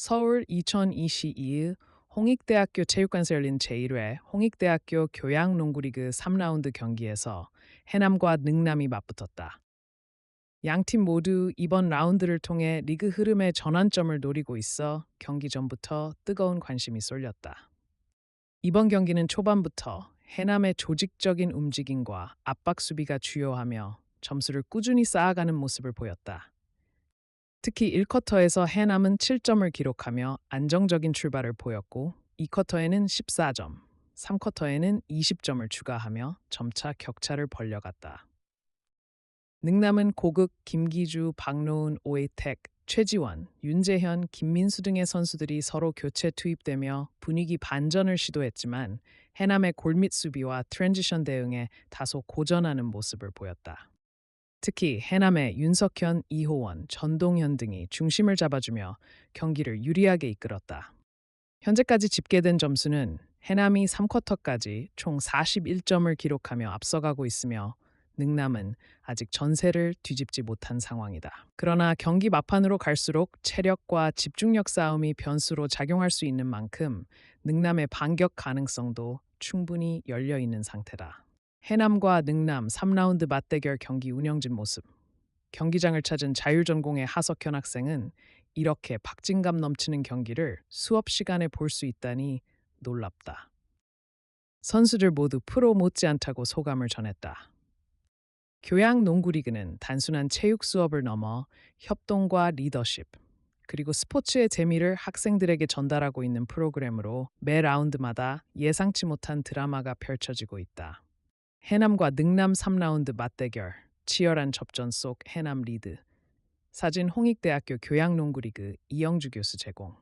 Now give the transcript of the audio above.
서울 2022 홍익대학교 체육관에서 열린 제1회 홍익대학교 교양농구리그 3라운드 경기에서 해남과 능남이 맞붙었다. 양팀 모두 이번 라운드를 통해 리그 흐름의 전환점을 노리고 있어 경기 전부터 뜨거운 관심이 쏠렸다. 이번 경기는 초반부터 해남의 조직적인 움직임과 압박 수비가 주요하며 점수를 꾸준히 쌓아가는 모습을 보였다. 특히 1쿼터에서 해남은 7점을 기록하며 안정적인 출발을 보였고 2쿼터에는 14점, 3쿼터에는 20점을 추가하며 점차 격차를 벌려갔다. 능남은 고극, 김기주, 박노은, 오에택, 최지원, 윤재현, 김민수 등의 선수들이 서로 교체 투입되며 분위기 반전을 시도했지만 해남의 골밑 수비와 트랜지션 대응에 다소 고전하는 모습을 보였다. 특히 해남의 윤석현, 이호원, 전동현 등이 중심을 잡아주며 경기를 유리하게 이끌었다. 현재까지 집계된 점수는 해남이 3쿼터까지 총 41점을 기록하며 앞서가고 있으며 능남은 아직 전세를 뒤집지 못한 상황이다. 그러나 경기 막판으로 갈수록 체력과 집중력 싸움이 변수로 작용할 수 있는 만큼 능남의 반격 가능성도 충분히 열려 있는 상태다. 해남과 능남 3라운드 맞대결 경기 운영진 모습. 경기장을 찾은 자율전공의 하석현 학생은 이렇게 박진감 넘치는 경기를 수업 시간에 볼 수 있다니 놀랍다. 선수들 모두 프로 못지않다고 소감을 전했다. 교양 농구 리그는 단순한 체육 수업을 넘어 협동과 리더십, 그리고 스포츠의 재미를 학생들에게 전달하고 있는 프로그램으로 매 라운드마다 예상치 못한 드라마가 펼쳐지고 있다. 해남과 능남 3라운드 맞대결, 치열한 접전 속 해남 리드. 사진 홍익대학교 교양농구리그 이영주 교수 제공.